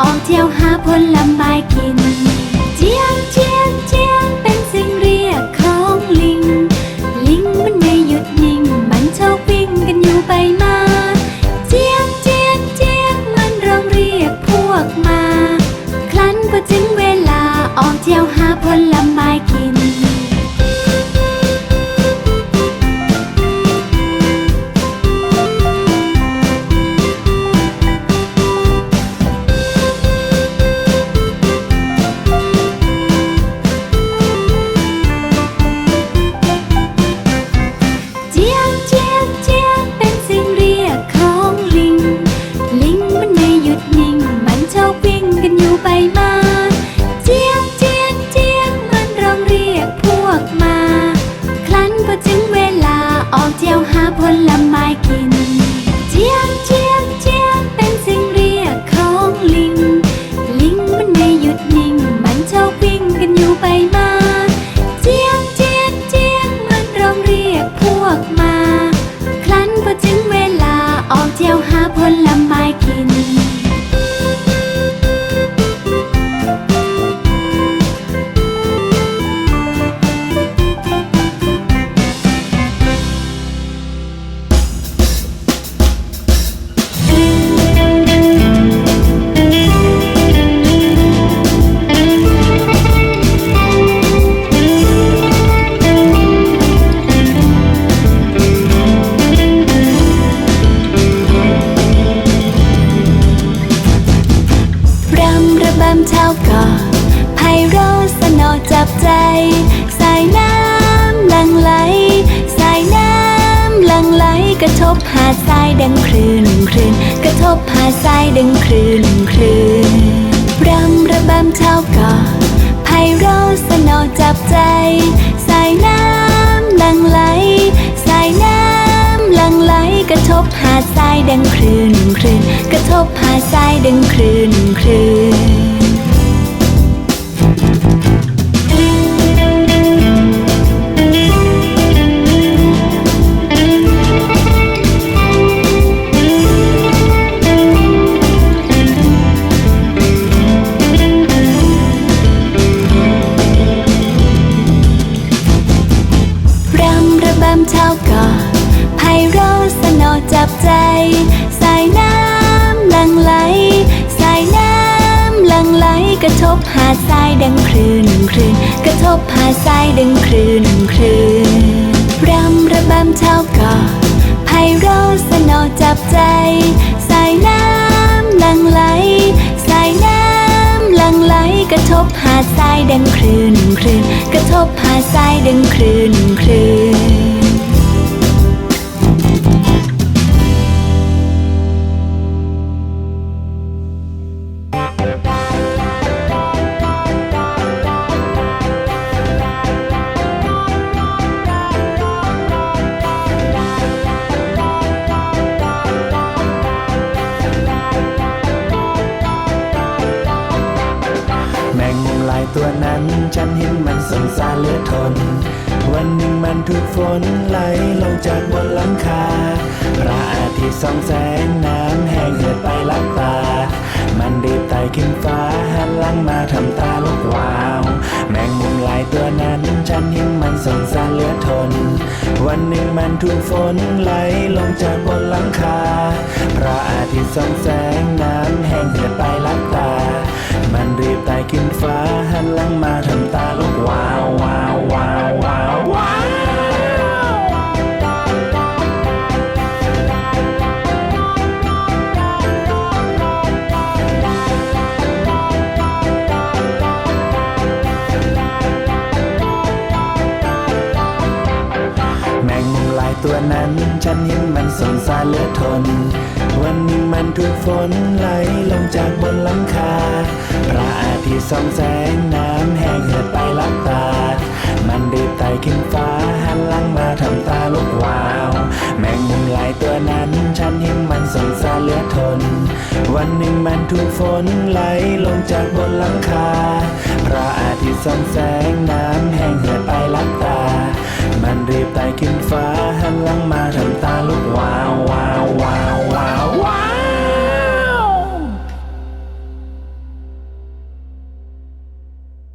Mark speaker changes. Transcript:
Speaker 1: ออกเที่ยวหาผลไม้กิน เจียงเจียงเจียงเป็นเสิ่งเรียกของลิง ลิงมันไม่หยุดนิ่ง มันชอบวิ่งกันอยู่ไปมา เจียงเจียงเจียงมันร้องเรียกพวกมา ครั้นก็ถึงเวลาออกเที่ยวหาผลไม้กินา ใจ สายน้ำหลังไหล สายน้ำหลังไหล กระทบหาดทรายดังคลื่นคลื่นกระทบหาดทรายดังคลื่นคลื่นรำระบำเช้าก่อไพเราะสนอจับใจ สายน้ำหลังไหล สายน้ำหลังไหล กระทบหาดทรายดังคลื่นคลื่นกระทบหาดทรายดังคลื่นคลื่นำระบำเช้าก่อไพเราะสนอจับใจ สายน้ำลังไหล สายน้ำลังไหล กระทบหาดทรายดังคลื่นคลื่นกระทบหาดทรายดังคลื่นคลื่นรำระบำเช้าก่อไพเราะสนอจับใจ สายน้ำลังไหล สายน้ำลังไหล กระทบหาดทรายดังคลื่นคลื่นกระทบหาดทรายดังคลื่นคลื่น
Speaker 2: ตัวนั้น ฉันเห็นมันสงสารเหลือทน วันหนึ่งมันถูกฝนไหลลงจากบนหลังคาพระอาทิตย์ส่องแสงน้ำแห้งเหือดไปลับตา มันรีบไต่ขึ้นฟ้าหันหลังมาทำตาลุกวาว แมงมุมลายตัวนั้น ฉันเห็นมันสงสารเหลือทน วันหนึ่งมันถูกฝนไหลลงจากบนหลังคาพระอาทิตย์ส่องแสงน้ำแห้งเหือดไปลับตา ตัวนั้น ฉันเห็นมันสงสารเหลือทน วันหนึ่งมันถูกฝนไหลลงจากบนหลังคา พระอาทิตย์ส่องแสงน้ำแห้งเหือดไปลับตา มันรีบไต่ขึ้นฟ้าหันหลังมาทำตาลุกวาว แมงมุมลายตัวนั้น ฉันเห็นมันสงสารเหลือทน วันหนึ่งมันถูกฝนไหลลงจากบนหลังคา พระอาทิตย์ส่องแสงน้ำแห้งเหือดไปลับตา มันรีบไต่ขึ้นฟ้าหันหลังมา